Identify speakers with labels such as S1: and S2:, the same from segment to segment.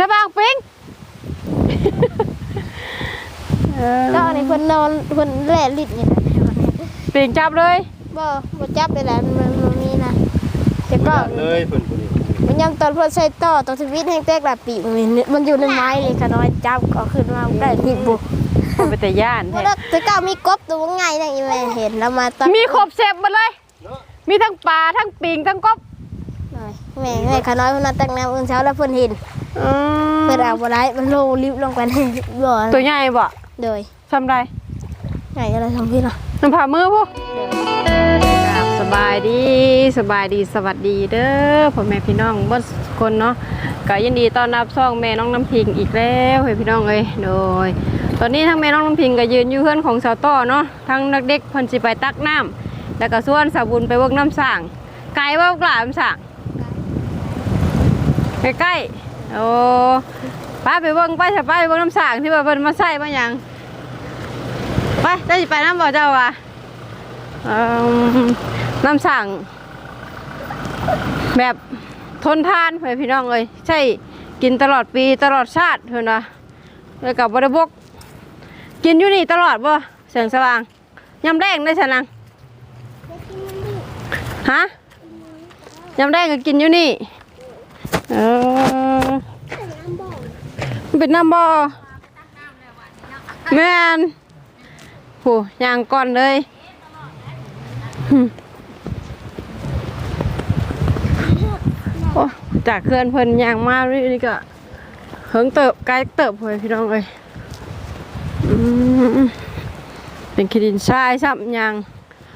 S1: สบางปิงเออ
S2: ก็อันนี้เพิ่นนอนเพิ่นแล่ลิ้นนี่นะ
S1: ปิงจับเลย
S2: บ่บ่จับได้แหละมันมันมีนะแต่ก็
S3: เลยเพิ่นผู้นี้
S2: มันยังตอนเพิ่นใส่ต่อตอนชีวิตแห้งแตกละปีกมันนี่มันอยู่ในไม้เลยค่ะน้อยจับก็ขึ้นมาได้ที่บุ
S1: มันเป็นแต่ย่าน
S2: เพราะ
S1: แท้
S2: ว่าแต่ก็มีกบตัวไงนะอีแม่เห็นแล้วมาตอน
S1: มีครบเซฟหมดเลย
S3: เนาะ
S1: มีทั้งปลาทั้งปิงทั้งกบ
S2: หน่อยแม่แม่ขาน้อยเพิ่นมาตักน้ำอื่นเช้าแล้วเพิ่นเห็น
S1: อืม
S2: เพิ่นเอาบ่ได้มันโลลิฟต์ลงไปในบ่อ
S1: ตัวใหญ่บ่
S2: โดย
S1: ทำไร
S2: ไหนอะไรทำพี่ล่ะ
S1: น้ำผ่ามือพวกครับสบายดีสบายดีสวัสดีเด้อพ่อแม่พี่น้องเบ่คนเนาะก็ยินดีต้อนรับซ่องแม่น้องน้ำพิงอีกแล้วเฮ้ยพี่น้องเอ้ยโดย ตอนนี้ทั้งแม่น้องน้ำพิงก็ยืนอยู่เพื่อนของสาวต้อเนาะทั้งนักเด็กเพิ่นสิไปตักน้ำแล้วก็ส่วนสาวบุญไปเวิกน้ำสร้างไกลว่ากลาน้ำสร้างใกล้ๆ โอ้ป้าไปเบิ่งไปจะไปเบิ่งน้ำสางที่ว่าเพิ่นมาใส่มาหยังไปเจ้าสิไปน้ำบ่เจ้าวะเอิ่มน้ำสั่งแบบทนทานเพื่อนพี่น้องเลยใช่กินตลอดปีตลอดชาติเพื่อนวะแล้วกับบริบก กินอยู่นี่ตลอดบ่เสียงสว่างยำแดงได้สนังฮะยำแดงก็กินอยู่นี่ เออมันเป็นน้ำบ่แม่นโหยางก่อนเลยหึโอ้จากเคลื่อนเพิ่นยางมาเรื่อยนี่ก็เฮิงเติบไกลเติบเลยพี่น้องเลยอืมเป็นขีดินทรายซ้ำยาง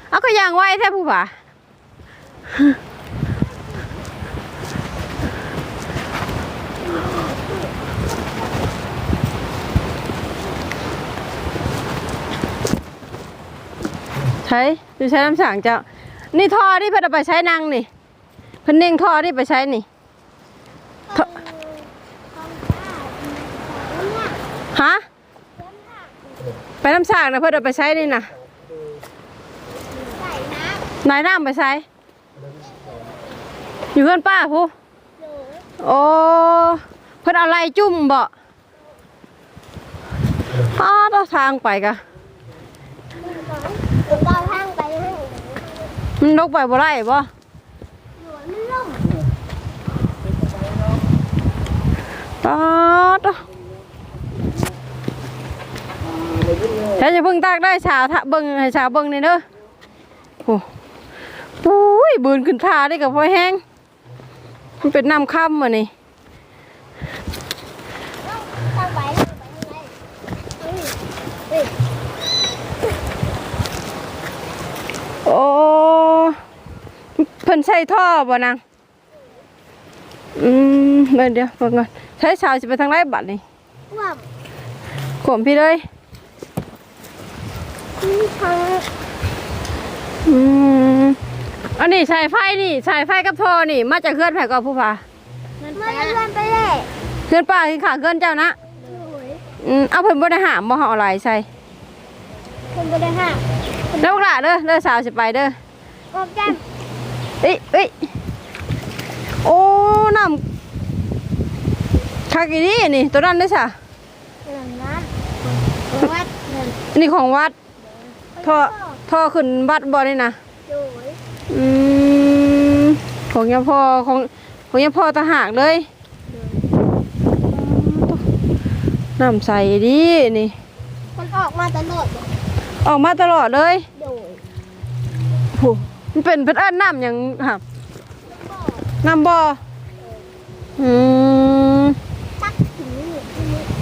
S1: เอาก็ยางไว้แท้ผู้ป่า ใช้ดูใช้น้ำสังเจ้า นี่ท่อที่เพิ่นเอาไปใช้นางนี่เพิ่นเน่งท่อที่ไปใช้นี่ท่อฮะไปน้ำสังนะเพิ่นเอาไปใช้นี่นะนายน้ำไปใช้อยู่เพื่อนป้าผู้โอ้เพิ่นเอาอะไรจุ่มบ่อ้าวเราทางไปกะ
S2: เบาทางไปให้
S1: มันลกไปบ่ได้บ่
S2: มันล่ม
S1: ตอดฉันจะเพิ่งตากได้ชาวทะเบิ่งให้ชาวเบิ่งนี่เด้อโอ้โหยบืนขึ้นทาได้กับพ่อแห้งมันเป็นน้ำค่ำอะนี่
S2: ทางไปทางไปเฮ้ย
S1: โอ้เพิ่นใช้ท่อบ่นางอืมเดี๋ยวเดี๋ยวเบิ่งก่อนใช้ชาวสิไปทางไรบัดนี่
S2: ว่า
S1: ขวมพี่เลย
S2: ทาง
S1: อืมอันนี้สายไฟนี่สายไฟกับท่อนี่ มาจากเคลื่อนไผก็ผู้พา
S2: มันเลื่อนไปเลย
S1: เคลื่อนป้าที่ขาเคลื่อนเจ้านะอืมเอาเพิ่นบ่ได้หามบ่เฮาอะไรใส่
S2: คนบ่ได้ห้าม
S1: เด้อล่ะเด้อเด้อสาวสิไปเด้อ
S2: ก็แก้ม
S1: เอ้ยเอ้ยโอ้น้ำคักอีนี่นี่ตัวนั้นเด้อซะ
S2: หลังนะวัดเดิน
S1: อันนี้ของวัดท่อท่อขึ้นวัดบ่นี่นะ
S2: โดย
S1: อืมของยาพ่อของของยาพ่อตะหากเลยน้ำใสดีนี่
S2: มันออกมาตลอดบ่
S1: ออกมาตลอดเลย
S2: โดย
S1: โหมันเป็นเป็นอันน้ำอย่างครับน้ำบ่ออืม
S2: ตักถึงนี่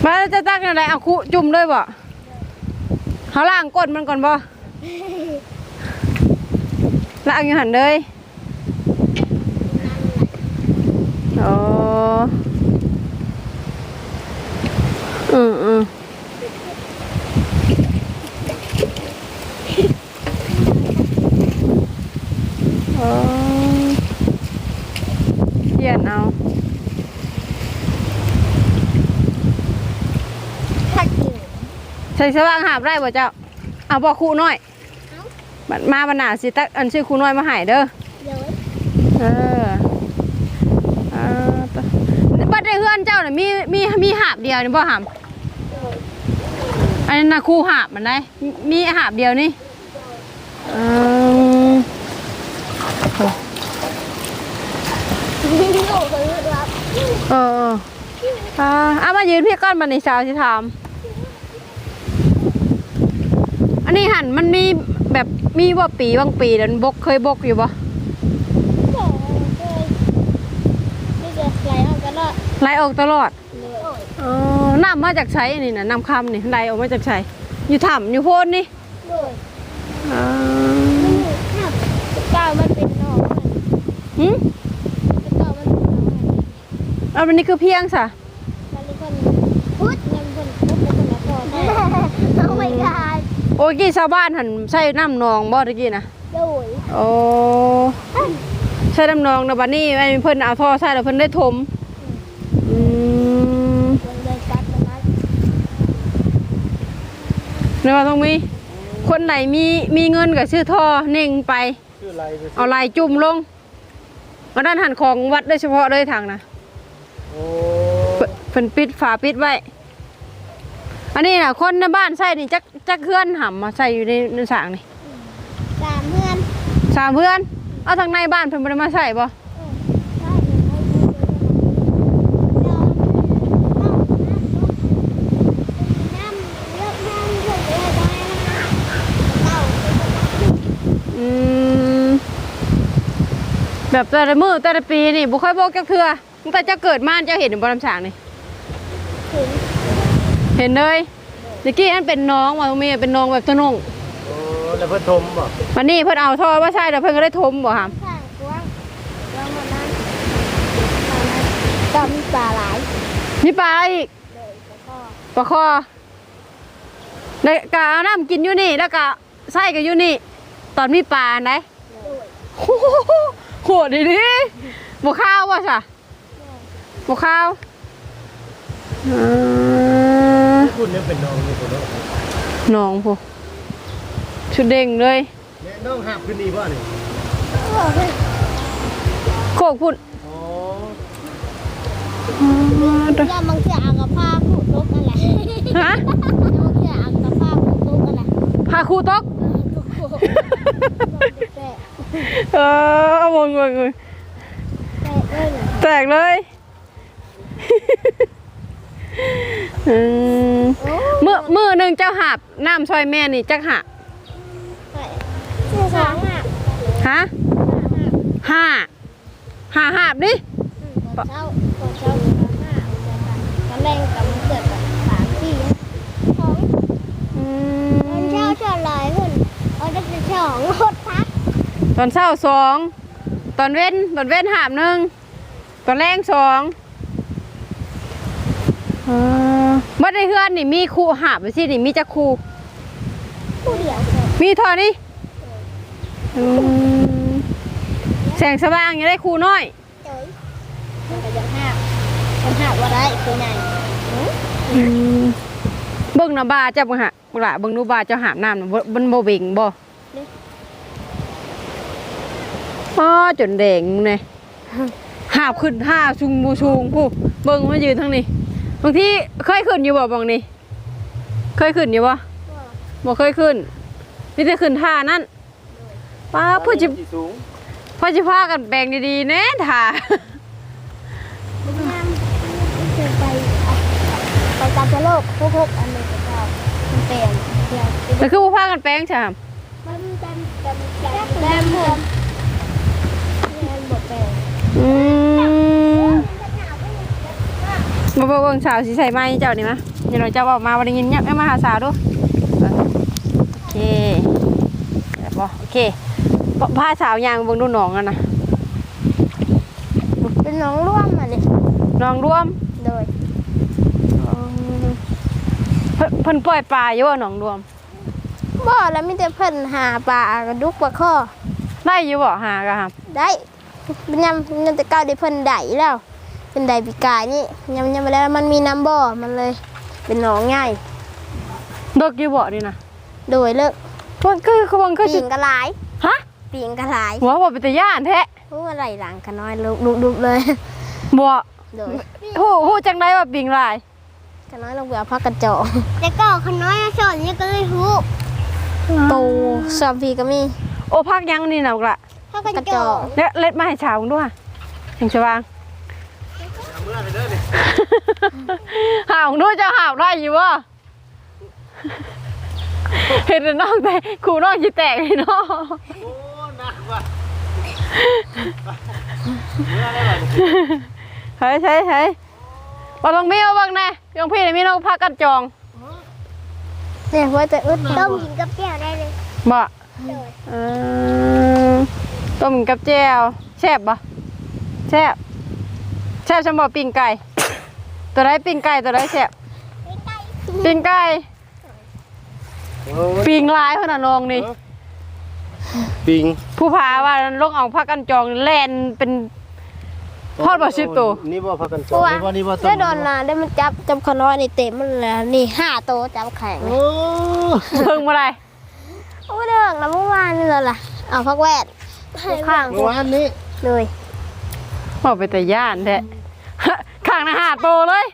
S1: มาแล้วจะตั้งอะไรเอาคุจุ่มเลยบ่เขาล้างก้นมันก่อนบ่ล้างอยู่หันเลยอ๋ออืมอืมอ๋อเขียนเอา
S2: ถ้ากิน
S1: ใส่สว่างหาบได้บ่เจ้าเอาบ่ครูน้อย
S2: เอา
S1: บัดมาบรรณาสิตักอันชื่อครูน้อยมาให้เด้อ
S2: โดย
S1: เอออ่าตะบัดได้เฮือนเจ้าน่ะมีมีมีหาบเดียวนี่บ่หามอันนั้นน่ะคู่หาบมันได้มีมีหาบเดียวนี่เออ
S2: นี่โอ้เคยรับ
S1: เอออ่าเอามายืนพี่ก้อนบันในสาวสิถามอั นนี้หันมันมีแบบมีบ่ปีบางปีแล้วมันบกเคยบกอยู่บ่
S2: เคยนี่จะไหลออกกันละ
S1: ไหลออกตลอด
S2: เลย
S1: เออน้ำมาจากใช้อันนี้นะน้ำคำนี่ไหลออกมาจากใช้อยู่ถ้ำอยู่โพนนี่
S2: เลย
S1: อ่า
S2: ก้าวมันเป็นนอก
S1: หืม
S2: ก้าวมันเป็นนอก
S1: เอาอันนี้คือเพียงสะ
S2: มันเป็นคนพุดมันเป็นพุดมันเป็นคนโอ้ my god
S1: โอ้ยกี้ชาวบ้านหันใช้น้ำนองบ่ตะกี้นะ
S2: โดย
S1: โอ้ใช้น้ำนองนะบัดนี้ไอ้เพิ่นเอาท่อใส่แล้วเพิ่นได้ถมอืม
S2: มันเลยกัดมันนะ
S1: ในว่าต้องมี คนไหนมีมีเงินก็ซื้อท่อเน่งไป
S3: ชื่ออะไรไป
S1: เอาลายจุ่มลงเอาด้านหันของวัดโดยเฉพาะเลยทางนะ
S3: โอ้
S1: เพิ่นเพิ่นปิดฝาปิดไว้ อันนี้น่ะคนในบ้านใส่นี่จักจักเพื่อนหำมาใส่อยู่ในในสางนี่
S2: สามเพื่อน
S1: สามเพื่อน เอาทางในบ้านเพิ่นบ่ได้มาใส่บ่อืมแบบแต่ละมือแต่ละปีนี่บุค่อยบอกจักเทือตั้งแต่เจะเกิดมาเจะเห็นอยู่บนลำฉางนี่เห็น เลยเมื่อกี้อันเป็นน้องว่าตรงนี้เป็นน้องแบบตะนง
S3: โอ้แล้วเพิ่นทมบ่
S1: วันนี้เพิ่นเอาท่อว่าใช่แล้วเพิ่นก็ได้ทมบ่หาม
S2: ก็มีปลาหลาย
S1: มีปลาอีก
S2: เลยแล้วก็
S1: ปลาคอแล้วก็เอาน้ำกินอยู่นี่ แล้วก็ใส่ก็อยู่นี่ ตอนมีปลาไหน
S2: เลย
S1: โอ้โหโหดดีดิบ่ข้าวว่ะสะบ่ข้าวอืม
S3: คุณเนี่ยเป็นน้องนี่คนเนาะ
S1: น้องพวกชุดเด้งเลย
S3: แม่น้องหับขึ้นนี่บ่นี่
S1: โคกพุ่น
S3: อ๋อ
S2: ย่าบางทีอ่างกับผ้าผูกลุกอะไร
S1: ฮะ
S2: บางทีอ่างกับผ้าผูกลุกอะไร
S1: พาครูตก
S2: แต่
S1: เออเอาวงวงวง
S2: แต่เอ้ย
S1: แตกเลย อืม
S2: โอ้
S1: มือมือหนึ่งเจ้าหาบน้ำซอยแม่นี่จักหาบ
S2: เสื้อสองอะ
S1: ฮะห้าห้าหาบดิ
S2: ตอนเช้าตอนเช้าห้าตอนแรงกับมันเกิดแบบสามสี่สอง
S1: อื
S2: ตอน
S1: ม
S2: เช้าเช้าลอยขึ้นเอาได้เป็นสองรถพัก
S1: ตอนเช้าสองตอนเว้นตอนเว้นหาบหนึ่งตอนแรงสองเอ อบัดในเฮือนนี่มีครูหาบไปสินี่มีจักครู
S2: ผู้เดียว
S1: มีเท่านี้อืมแสงสว่างยังได้ครูน้อย
S2: เจ๋ยมันก็ยังห้ามันห้าว่าได้คือไง
S1: เบิ่งนะบาเจ้าบ่ฮะบ่ล่ะเบิ่งดูบาเจ้าหาบน้ำน่ะบ่มันบ่เบ่งบ่อ้อจนแดงมึงเนี่ยหาบขึ้นห้าชุงบูชุงผู้เบิ่งมายืนทางนี้ บางทีเคยขึ้นอยู่บ่บางนี้เคยขึ้นอยู่บ่บ่เคยขึ้นมีแต่ขึ้นท่านั้นป้าเพื่อจะ
S3: ที่สูง
S1: เพื่อจะพากันแบ่งดีๆแน่ท่า
S2: มันน้ำเดินไปไปตามโลกพวกพวกอันนี้ก็ชอบมันเปลี่ยนเดียว
S1: แล้วคือบ่พากันแปลงใช่ไหม
S2: มันจำจำจำแรมเพิ่มเงินหมดไป
S1: อืม มาเบิ่งสาวสิใส่ไม้เจ้านี่มะเดี๋ยวเราจะบอกมาวันนี้ยินเนี่ยมาหาสาวดูโอเคแบบบ่โอเคพาสาวยางเบิ่งดูหนองกันนะ
S2: เป็นน้องร่วมอะนี่
S1: หนองรวม
S2: โดย
S1: เพิ่นเพิ่นปล่อยปลาอยู่ว่าหนองรวม
S2: บ่แล้วมีแต่เพิ่นหาปลากระดุกปลาข้อ
S1: ได้อยู่บ่หากะครับ
S2: ได้เป็นยำยำแต่เก่าได้เพิ่นได้แล้ว เป็นได้ปีกายนี่ยำยำไปแล้วมันมีน้ำบ่อมันเลย เป็นหนองง่าย
S1: ดอกอยู่บ่นี่นะ
S2: โดยเลิก
S1: มันคือคือมันคือ
S2: ปี
S1: สิ
S2: งกระหลาย
S1: ฮะ
S2: ปีงกระหลาย
S1: หัวบ่เป็นตาย่านแท้
S2: โอ้อะไรหลังกันน้อยลุกลุกลุกเลย
S1: บ่
S2: โดย
S1: ฮู้ฮู้จังไดว่าปิงหลาย
S2: ขน้อยเราเบื่อพักกระจอกแต่ก็ขน้อยสอนนี่ก็เลยฮู้โตสามพีก็มี
S1: โอ้พักยังนี่น่ะบักละ
S2: พักกระจอก
S1: แล้วเล็ดมาให้ชาวด้วยถึงจะวาง ห่าวด้วยจะห่าวได้อยู่วะเห็นแต่น้องแต่ครูน้องจีแตกเลยเนาะ
S3: โอ้หนักว่ะเมื่อได้บ่
S1: เฮ้ยเฮ้ยเฮ้ยมาลงมีมาบ้างแน่ยงพี่นี่มีน้องพักกันจอง
S2: เนี่ยว่าจะอึดต้มกินกับแก้วได้เลย
S1: บ่เออต้มกับแจวแซ่บบ่แซ่บ แซ่บฉันบอกปิ้งไก่ ตัวไรปิ้งไก่ตัวไรแซ่บปิ้งไก่
S3: โอ้ย
S1: ปิ้งลายพนันองนี่
S3: ปิง
S1: ผู้พาว่าลงเอาพักกันจองแลนเป็นทอดบ่สิบตัว
S3: นี่บ่พักกันจ
S2: ตั
S3: อ
S2: ว
S3: นี่บ่นี่บ่ต้
S2: ได้โดนนะได้มันจับจับขน้อยนี่เตะมันแล้วนี่ห้าโตวจับแข็ง
S3: โอ้
S1: เพิ่งมาได้
S2: โอ้เรื่องแล้วเมื่อวานนี่แล้วล่ะเอาพักแวดข้าง
S3: เมื่อวานนี้
S2: เลย
S1: บอกไปแต่ย่านแท้ ข้างหน้าหาโตเลย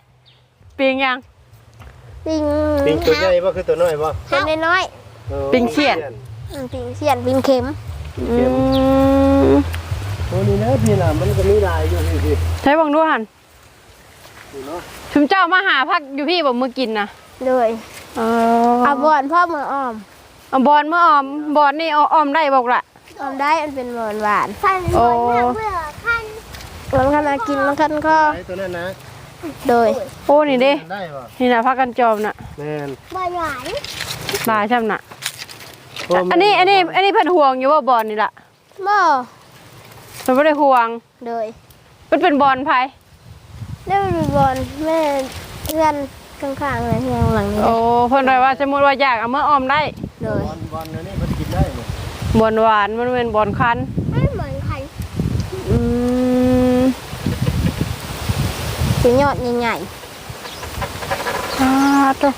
S1: ปิงยัง
S2: ปิง
S3: ปิงตัวใหญ่บ่คือตัวน้อยบ่
S2: เป็นน้อย
S3: ออ
S1: ปิงเสียน
S2: ๆอืมปิงเสียนปิงเข็ม
S1: อืม
S3: โอ้นี่นะพี่น่ะมันก็มีลายอยู่พี่พี่
S1: ใช้บังดูหัน
S3: นี่เนาะ
S1: ชุมเจ้ามาหาพักอยู่พี่บอกมือกินนะ
S2: เลย
S1: เอ
S2: เอาบอนพ่อมืออ้อม
S1: เอาบอลเมื่อออมบอลนี่เอาออมได้บอกละ
S2: อ้อมได้มันเป็นหวานหวาน
S1: โอ้
S2: มัน คันมากินมันคันก็
S3: ไอ้ตัวนั้นนะ
S2: โดย
S1: โอ้นี่เด้
S3: ได้บ่
S1: นี่นะพักกันจอมน่ะ
S3: แม่น
S2: หวานหวาน
S1: ลายช่ำน่ะ
S3: โอ้
S1: อันนี้อันนี้อันนี้เพิ่นห่วงอยู่ว่าบอลนี่ล่ะ
S2: บ่
S1: เพิ่นบ่ได้ห่วง
S2: โดย
S1: มันเป็นบอลไผ
S2: ได้ไปดูบอลแม่เพื่อนข้างๆเลยที่ข้างหลังนี้
S1: โอ้เพิ่นว่าว่าสมมุติว่าอยากเอามาออมได้
S2: โดย
S3: บอลบอลอันนี้มันกินได้บ่
S1: บอลหวานมันเป็นบอลคัน
S2: ไม่เหมือนใคร
S1: อืม
S2: เป็นยอดใหญ่
S1: อ่าตัว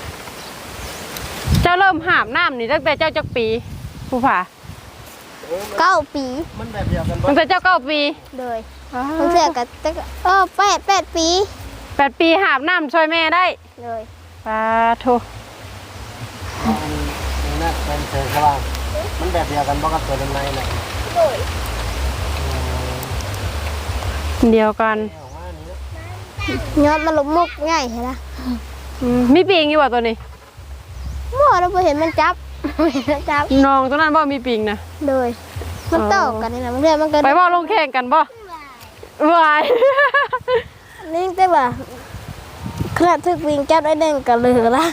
S1: เจ้าเริ่มหามน้ำนี่ตั้งแต่เจ้าจักปีผู้ผา
S2: ๆเก้าปี
S3: มันแบบเดียวกันบ่
S1: ตั้งแต่เจ้าเก้าปี
S2: โดยมันเสียกับแต่ก็เออแปดแปดปี
S1: แปดปีหามน้ำช่วยแม่ได้
S2: เลย
S1: ปาโท
S3: นี่นะเป็นแสงสว่างมันแบบเดียวกันบ่กับตัวด้านในน่ะ
S2: โดย
S1: เดียวกัน
S3: แนวว่านี่นะ
S2: ยอดมันลงมุกง่ายใช่ไหม
S1: อืมมีปิงอยู่บ่ตัวนี้
S2: มั่วเราไปเห็นมันจับมันจับ
S1: น้องตัวนั้นบ่มีปิงนะ
S2: โดยมันต่อกันนี่นะมันเรียกมันก็
S1: ไปบ่ลงแข่งกันบ่วาย
S2: นี่แต่ว่าขนาดทึกวิ่งจับได้เด้งกันเลยละ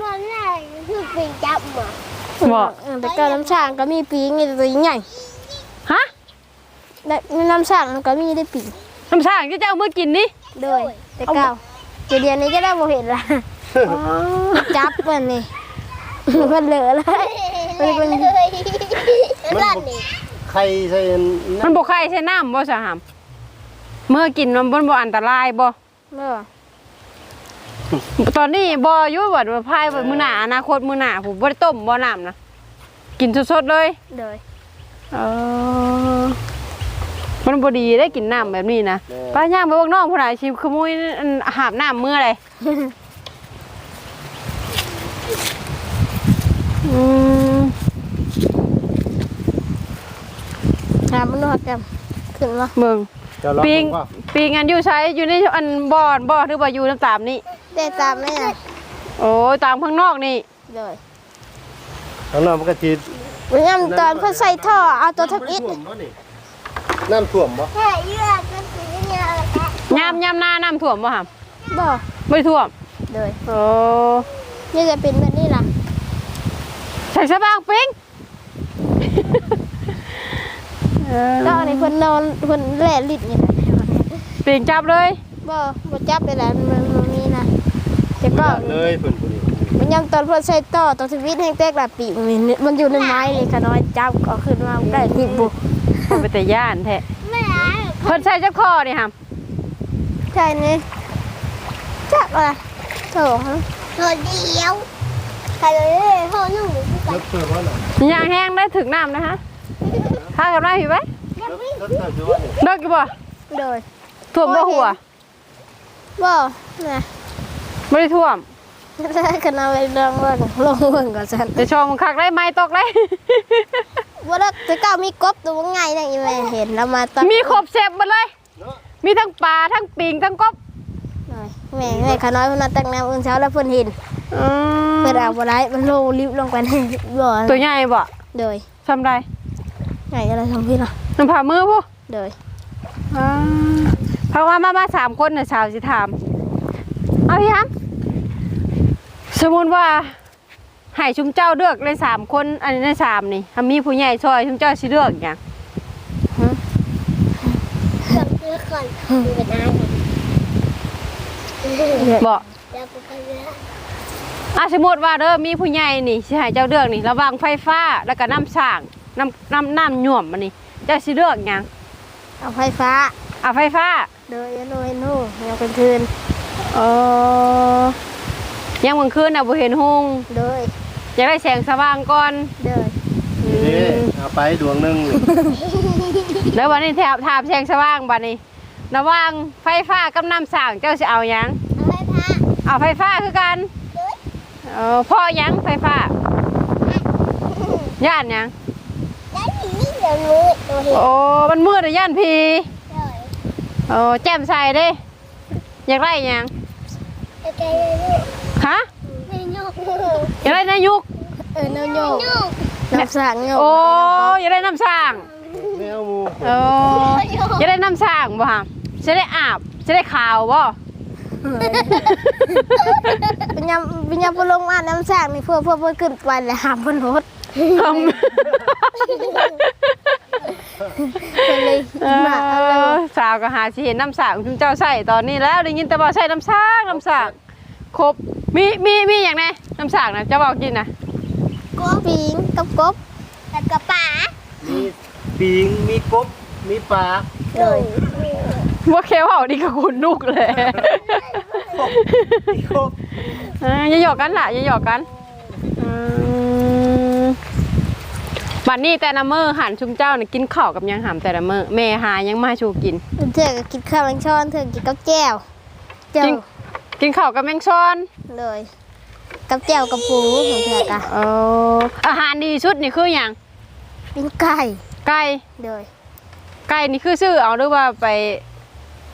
S2: มันแรงทึกวิ่งจับบ่
S1: บ่
S2: แต่ก็น้ำช่างก็มีปีงนี่ตัวใหญ่
S1: ฮะ
S2: และน้ำช่างมันก็มีได้ปีก
S1: น้ำช่างที่เจ้ามือกินนี่
S2: โดยแต่เก้าเดี๋ยวเดี๋ยวนี้จะได้โมเห็นละจับมันนี่มันเหลือเลยมันเป็น
S3: มันบ่ใครใส่นั่
S1: มันนบ่ใครใช้น้ำบ่สะหามเมื่อกินมันบ่บ่อันตรายบ่
S2: เมื่อ
S1: ตอนนี้บ่อยู่บ่ว่าพายไว้มื้อหน้าอนาคตมื้อหน้าผมบ่ได้ต้มบ่น้ำนะกินสดๆเลย
S2: โดย
S1: เออ มันบ่ดีได้กินน้ำแบบนี้นะป้าย่างไปบอกน้องผู้ใดชิขโมยอันหาบน้ำเมื่อไรอืม
S2: หามันนวดกันขึ้นมา
S1: เบิ่ง
S3: จะลอง
S1: ปิง
S3: ว่า
S1: ปิงอันอยู่ใช้อยู่ในอันบ่อนบ่หรือว่าอยู่น้ำตามนี่
S2: ได้ตามไหมอะ
S1: โอ้ยตามข้างนอกนี่
S2: โดย
S3: ข้างนอกมันก็สิ
S2: วันนี้ตอนเพื่อใส่ท่อเอาตัวทับอิด
S3: น้ำท่วมบ่นี่น้ำท่วมบ่
S2: ใช่เยื่อก็สีเนี่ย
S1: ยามยามหน้าน้ำท่วมบ่หาม
S2: บ่
S1: ไม่ท่วม
S2: โดย
S1: โอ้
S2: นี่จะเป็นแบบนี้ล่ะ
S1: ใส่สบางปิงเออ
S2: แล้วอันนี้คนนอนคนแหล่ลิดนี่นะ
S1: ปิงจับเลย
S2: บ่บ่จับได้แล้วมันมันมีนะแต่ก็
S3: เลยเพิ่นผู้นี้
S2: มันยังตอนเพื่อใส่ต่อตัวทวิตแห้งแตกละปีกมันนี่มันอยู่ในไม้นี่ค่ะน้อยจับก็ขึ้นมาได้ที่บุ
S1: มัน เป็นแต่ย่านแท้
S2: ไม่ได้
S1: เพิ่นใส่จักคอนี่หาม
S2: ใช่นี่จับอะไรโถฮะโถเดียวใครเลยโถนึ่งหรือ
S3: รถเติบว่าน่ะ
S1: ยางแห้งได้ถึงน้ำนะฮะถ้ากับได้ผิดไหม
S3: รถรถเติบอยู่ว่านี่
S1: เลิกกี่บ่
S2: โดย
S1: ถ่วมบ่หัว
S2: บ่นะ
S1: ไม่ได้ท่วม
S2: ก็นาไปลองเบิ่งลองเบิ่งก่อนซั่น
S1: จะชมคักได้ไหมตกได้
S2: บ่ได้แต่เก้ามีกบตัวว่าไงนั่นอีแม่เห็นแล้วมาตัก
S1: มีครบเสร็จหมดเลย
S3: เนาะ
S1: มีทั้งปลาทั้งปิงทั้งกบ
S2: หน่อยแม่แม่ขาน้อยเพิ่นมาตักน้ำอื่นเช้าแล้วเพิ่นเห็น
S1: อืม
S2: เพิ่นเอาบ่ได้มันโลลิบลงไปในบ่
S1: ตัวใหญ่บ่
S2: โดย
S1: ทำได้
S2: ไงอะไรทำพี่ล่ะ
S1: น้ำผ่ามือผู้
S2: โดย
S1: อ่าเพราะว่ามามาสามคนน่ะชาวสิถาม เอาพี่ฮัมสมมุติว่า ให้ชุมเจ้าเลือกเลยสามคน อันนี้ในสามนี่ถ้ามีผู้ใหญ่ช่วยชุมเจ้าสิเลือกอย่าง
S2: เลือกก่อนดูเป็นอ้าย
S1: บอก
S2: แล้วก็เลือก
S1: อะสมมติว่าเด้อมีผู้ใหญ่นี่สิให้เจ้าเลือกนี่ระหว่างไฟฟ้าแล้วก็น้ำสร้างน้ำน้ำน้ำหน่วมมันนี่เจ้าสิเลือกอย่าง
S2: เอาไฟฟ้า
S1: อะไฟฟ้า
S2: โดยโดยนู่ยังเป็นคืน
S1: เออ ยังมื้อคืนน่ะบ่เห็นหุง
S2: โดย
S1: อยากได้แสงสว่างก่อน
S2: โดย
S1: อื
S3: นี่
S1: ม
S3: เอาไปดวงหนึงนี่
S1: แล้ววันนี้แถบถามแสงสว่างบัดนี้ระหว่างไฟฟ้ากับน้ำสร้างเจ้าสิเอาหยัง
S2: เอาไฟฟ้า
S1: เอาไฟฟ้าคือกันเออพ่อหยังไฟฟ้าย่านหยัง
S2: แล้วนี่เดี๋ยวมืดตัวเห็น
S1: โอ้มันมืดอะย่านพี
S2: โดย
S1: โอ้แจ่มใสเด้ อยากได้หยัง
S2: โอเคเลย
S1: ฮะ
S2: ไม่ยก
S1: อยากได้นายุก
S2: เออน้ำโยกน้ำสางโยก
S1: โอ้อยากได้น้ำสร้าง
S3: แมวหมู
S1: โอ้อยากได้น้ำสร้างบ่ฮะจะได้อาบจะได้ขาวบ่
S2: เป็นยำเป็นยำปลงมาน้ำสางนี่เพื่อเพื่อเพื่อขึ้นไปแล้วหามบนรถ
S1: ท
S2: ก็เลยำ
S1: เอ
S2: มาเอาเลย
S1: อสาวก็หาสิเห็นน้ำสร้างคุณเจ้าใส่ตอนนี้แล้วได้ยินแต่ว่าใส่น้ำสร้างน้ำสร้าง ครบมีมีมีอย่างไงน้ำสร้างนะเจะบอกกินนะ
S2: กบปิงกับกบแล้วก็ป่า
S3: มีปิงมีกบมีปลา
S2: เลย
S1: ว่าเคลเอาดีกับคุณลูกเลย
S3: มีกบ
S1: อ่าอย่าหยอกกันล่ะอย่าหยอกกันอืมบัดนี้แต่ละเมอหันชุมเจ้าเนี่ยกินข้าวกับหยังหามแต่ละเมอแม่หายังมาชูกิน
S2: เธอก็กินข้าวแมงช้อนเธอกินกับแก้วเจ้า
S1: จริง กินข้าวกับแมงซ้อน
S2: เลยกับแก้วกับปูของเธอกะ
S1: เอออาหารดีชุดนี่คืออย่าง
S2: ปิ้งไก่
S1: ไก่
S2: เลย
S1: ไก่นี่คือซื้อเอาหรือว่าไป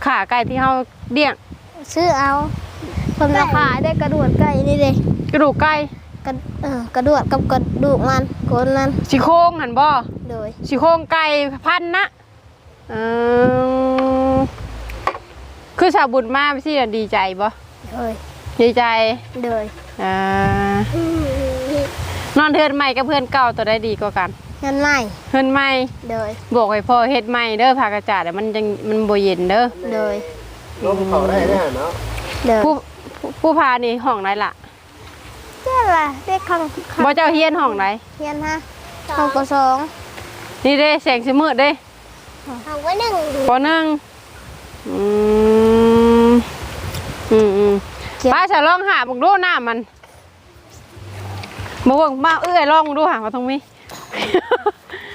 S1: ขาไก่ที่เขาเลี้ยง
S2: ซื้อเอาคนราคายได้กระดูกไก่นี่เด้
S1: กระดูกไก่
S2: กระเออกระดูกกับกระดูกมันคนนั้น
S1: สีโครงหันบ่
S2: เลย
S1: สีโครงไก่พันนะเออคือสาวบุญมาพี่สิดีใจบ่
S2: เลย
S1: ดีใจ
S2: เลย
S1: อ่านอนเทือนใหม่กับเพื่อนเก่าตัวได้ดีกว่ากัน
S2: เงินใหม่
S1: เพื่อนใหม่
S2: เลย
S1: บอกให้พ่อเฮ็ดใหม่เด้อพากระจาดแต่มันจังมันบ่เย็นเด้อ
S2: เลย
S3: ลมเขาได้แน่เนาะ
S2: เลย
S1: ผู้ผู้ผู้พานี่ห้องไหนล่ะ
S2: เจ้าล่ะเด็กข้างข้าง
S1: บ่เจ้าเฮียนห้องไหน
S2: เฮียนฮะห้องปสอง
S1: นี่เด้แสงสิมืดเด้
S2: ห้องว่าหนึ่ง
S1: ปหนึ่งอืม อืมอืมป้าจะลองหาบักดูหน้ามันมาเบิ่งมาเอ้ยลองดูหามาตรงนี้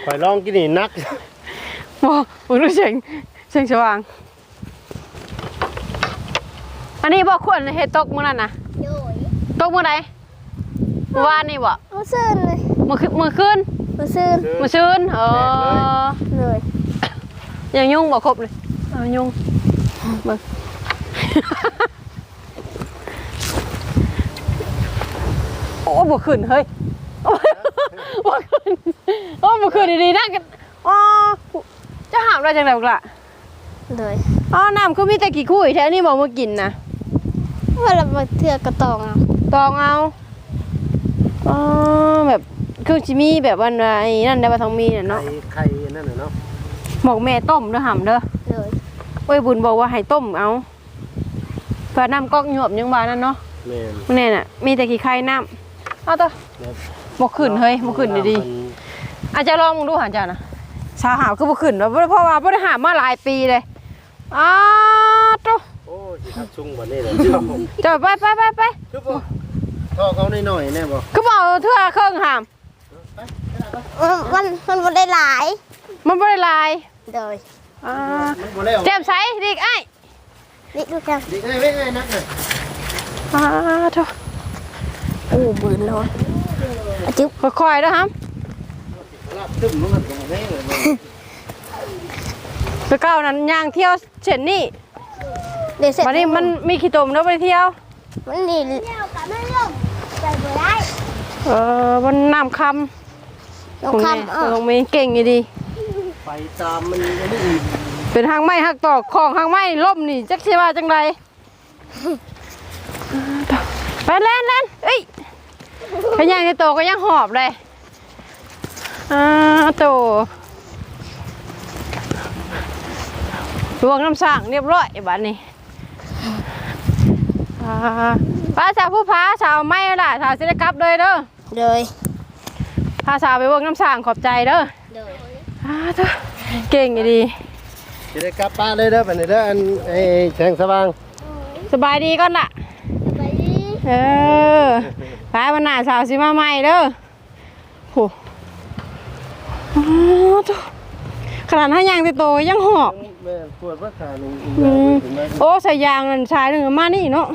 S3: ข่อยลองกินนี่นัก
S1: บ่มึงดูเสียงเสียงสว่าง อันนี้บ่ควรเฮ็ดตกมื้อนั้นน่ะ
S2: โยย
S1: ตกมื้อใดเมื่อวานนี่บ่
S2: มาซื้อเลย
S1: มื้อคืนมื้อคืน
S2: มาซื้อ
S1: มื้อซื่นเออ
S2: เลย
S1: ยังยุ่งบ่ครบเลยเออยุ่งเบิ่ง โอ้บ่ขึ้นเฮ้ยโอ้บ่ขึ้นโอ้บ่ขึ้นดีๆนั่งกันอ๋อจะหามได้จังได๋บ่ล่ะ
S2: เลย
S1: อ๋อน้ำคือมีแต่กี่คุยแท้นี่บ่มากินนะ
S2: เวลามาเถื่อกระตองเอา
S1: ตองเอาอ๋อแบบคือสิมีแบบว่าไอ้นั่นได้บ่ต้องมีน่ะ
S3: ไข่
S1: เนาะ
S3: ไข่นั่นน่ะเนาะ
S1: บอกแม่ต้มเด้อหำเด้อ
S2: เลย
S1: โอ้ยบุญบอกว่าให้ต้มเอาเพื่อน้ำก๊อกหยวบยังบานั่นเนาะ
S3: แม่น
S1: มันเนี่ยน่ะมีแต่ขี้ไข่น้ำ เอาตัว
S3: แบบ
S1: บอกขึ้นเฮ้ยบอกขึ้นดีๆอาจจะลองมึงดูหาจ้านะสาหาวคือบอกขึ้นแล้วเพราะว่าบ่ได้หามาหลายปีเลยอ้าวตัว
S3: โอ้สิทักชุ่งบ่นี่เลย
S1: จะไปไปไปไป
S3: คือบ่ทอกเอาหน่อยๆแน่บ่
S1: คือบอกเทื่อเครื่องหาม
S2: มันมันมันบ่ได้หลาย
S1: มันบ่ได้หลาย
S2: เลย
S1: อ่า
S3: มันบ่แล้ว
S1: แจ่มใสดีกไอ้
S2: นี่ดูกัน
S3: ดีไงเว้ยไงนักเลย
S1: อ้าเถอะ
S2: โอ้บืนเลยอะจิ๊บ
S1: ค่อยๆนะครับ
S3: ลาบตึ้มมันก็ตรงนี้เลย
S1: ไปเก้านั้นย่างเที่ยวเช่นนี้
S2: เดี๋ยวเสร็จ
S1: วันนี้มันมีขี้ตมแล้วไปเที่ยว
S2: มันนี่เที่ยวกับไม่ลงไปบ่ได้
S1: เออวันน้ำค
S2: ลำง
S1: ของ
S2: คำ
S1: แม่
S2: เออ
S1: ลงมีเก่งอยู่ดี
S3: ไปตามมันอันนี้อีก
S1: เป็นหางไม้หักตอกของหางไม้ล่มนี่จักสิว่าจังไรไปเล่นเล่นเอ้ย ขยังในโตก็ยังหอบเลยอ่าโตลวงน้ำสั่งเรียบร้อยบ้านนี้อ่าป้าสาวผู้พาสาวไม่ล่ะสาวศิลกลับเลยเด้อ
S2: เลย
S1: พาสาวไปเวิร์กน้ำสั่งขอบใจเด้อ
S2: เลย
S1: อ่าเด้อเก่งอยู่ดี
S3: จะได้กลับป้านเลยเด้อไปนี่เด้ออันไอ้แสงสว่าง
S1: สบายดีก่อนล่ะ
S2: ไปดิ
S1: เออ ไปวันหน้าสาวสิมาใหม่เด้อโหอ้าวโถ่ขนาดถ้ายังติโตยังหอบ
S3: แม่ปวดว่าขาลง
S1: อืมโอ้ใส่ยางนั่นชายหนึ่งมานี่เนาะ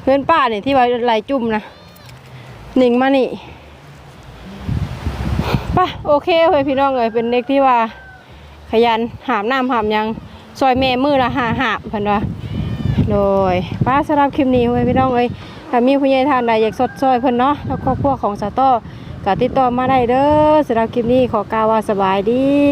S1: เพื่อนป้าเนี่ยที่ว่าไหลจุ่มนะหนิงมานี่ไปโอเคเฮ้ยพี่น้องเลยเป็นเด็กที่ว่า ขยันหามน้ำหามหยังซอยแม่มือละหาหาบเพิ่นว่าโดยป้าสำหรับคลิปนี้เฮ้ยพี่น้องเอ้ย ถ้ามีผู้ใหญ่ท่านใดอยากสดซอยเพิ่นเนาะแล้วก็พวกของสาต้อก็ติดต่อมาได้เด้อสำหรับคลิปนี้ขอกล่าวว่าสบายดี